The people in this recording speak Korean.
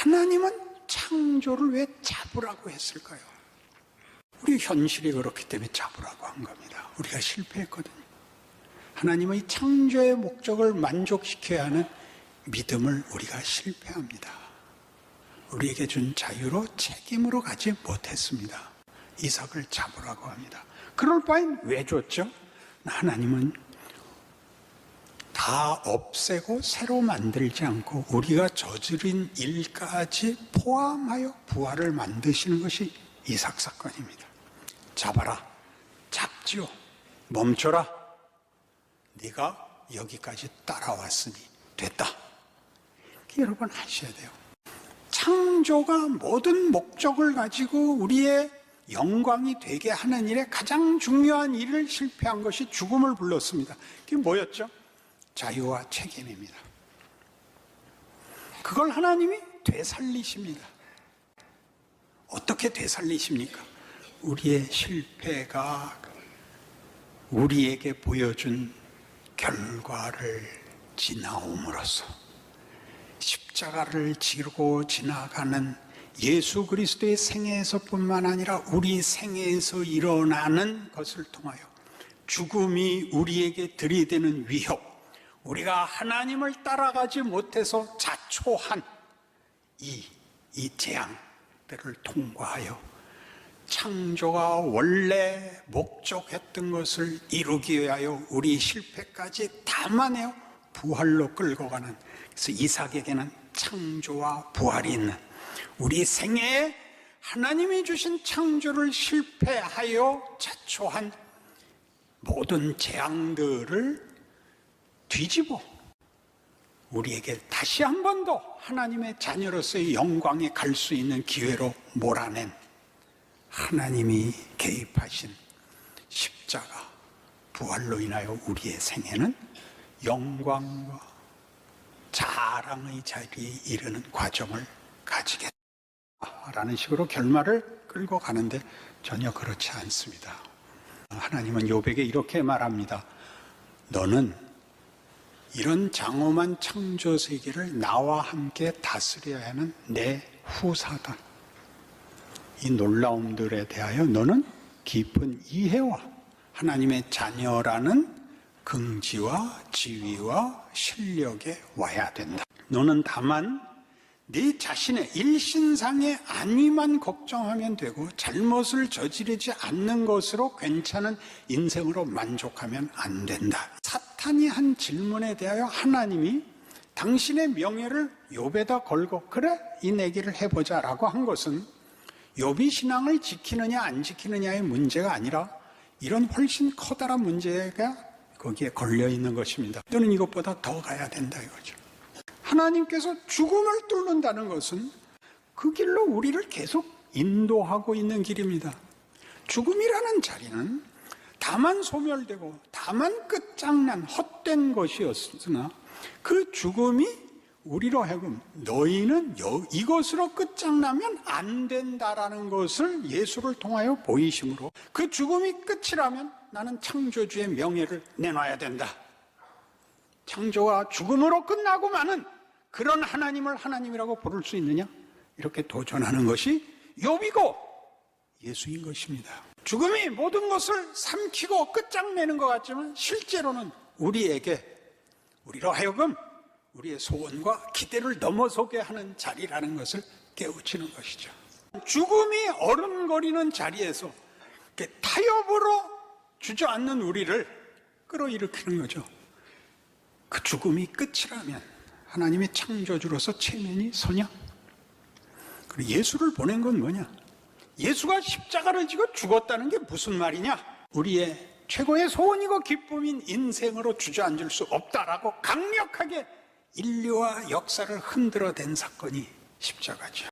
하나님은 창조를 왜 잡으라고 했을까요? 우리 현실이 그렇기 때문에 잡으라고 한 겁니다. 우리가 실패했거든요. 하나님의 이 창조의 목적을 만족시켜야 하는 믿음을 우리가 실패합니다. 우리에게 준 자유로 책임으로 가지 못했습니다. 이삭을 잡으라고 합니다. 그럴 바엔 왜 줬죠? 하나님은 다 없애고 새로 만들지 않고 우리가 저지른 일까지 포함하여 부활을 만드시는 것이 이삭 사건입니다. 잡아라. 잡지요. 멈춰라. 네가 여기까지 따라왔으니 됐다. 여러분 하셔야 돼요. 창조가 모든 목적을 가지고 우리의 영광이 되게 하는 일에 가장 중요한 일을 실패한 것이 죽음을 불렀습니다. 그게 뭐였죠? 자유와 책임입니다. 그걸 하나님이 되살리십니다. 어떻게 되살리십니까? 우리의 실패가 우리에게 보여준 결과를 지나옴으로써 십자가를 지르고 지나가는 예수 그리스도의 생애에서뿐만 아니라 우리 생애에서 일어나는 것을 통하여 죽음이 우리에게 들이대는 위협, 우리가 하나님을 따라가지 못해서 자초한 이, 이 재앙들을 통과하여 창조가 원래 목적했던 것을 이루기 위하여 우리 실패까지 담아내어 부활로 끌고 가는 그래서 이삭에게는 창조와 부활이 있는 우리 생애에 하나님이 주신 창조를 실패하여 자초한 모든 재앙들을 뒤집어 우리에게 다시 한 번 더 하나님의 자녀로서의 영광에 갈 수 있는 기회로 몰아낸 하나님이 개입하신 십자가 부활로 인하여 우리의 생애는 영광과 자랑의 자리에 이르는 과정을 가지겠다라는 식으로 결말을 끌고 가는데 전혀 그렇지 않습니다. 하나님은 요백에 이렇게 말합니다. 너는 이런 장엄한 창조 세계를 나와 함께 다스려야 하는 내 후사다. 이 놀라움들에 대하여 너는 깊은 이해와 하나님의 자녀라는 긍지와 지위와 실력에 와야 된다. 너는 다만 네 자신의 일신상의 안위만 걱정하면 되고 잘못을 저지르지 않는 것으로 괜찮은 인생으로 만족하면 안 된다. 사탄이 한 질문에 대하여 하나님이 당신의 명예를 욥에다 걸고 그래 이 내기를 해보자라고 한 것은 욥이 신앙을 지키느냐 안 지키느냐의 문제가 아니라 이런 훨씬 커다란 문제가 거기에 걸려 있는 것입니다. 또는 이것보다 더 가야 된다 이거죠. 하나님께서 죽음을 뚫는다는 것은 그 길로 우리를 계속 인도하고 있는 길입니다. 죽음이라는 자리는 다만 소멸되고 다만 끝장난 헛된 것이었으나 그 죽음이 우리로 하여금 너희는 여- 이것으로 끝장나면 안 된다라는 것을 예수를 통하여 보이심으로 그 죽음이 끝이라면 나는 창조주의 명예를 내놔야 된다. 창조가 죽음으로 끝나고 마는 그런 하나님을 하나님이라고 부를 수 있느냐? 이렇게 도전하는 것이 욥이고 예수인 것입니다. 죽음이 모든 것을 삼키고 끝장내는 것 같지만 실제로는 우리에게 우리로 하여금 우리의 소원과 기대를 넘어서게 하는 자리라는 것을 깨우치는 것이죠. 죽음이 어른거리는 자리에서 타협으로 주저앉는 우리를 끌어일으키는 거죠. 그 죽음이 끝이라면 하나님의 창조주로서 체면이 서냐? 그리고 예수를 보낸 건 뭐냐? 예수가 십자가를 지고 죽었다는 게 무슨 말이냐? 우리의 최고의 소원이고 기쁨인 인생으로 주저앉을 수 없다라고 강력하게 인류와 역사를 흔들어댄 사건이 십자가죠.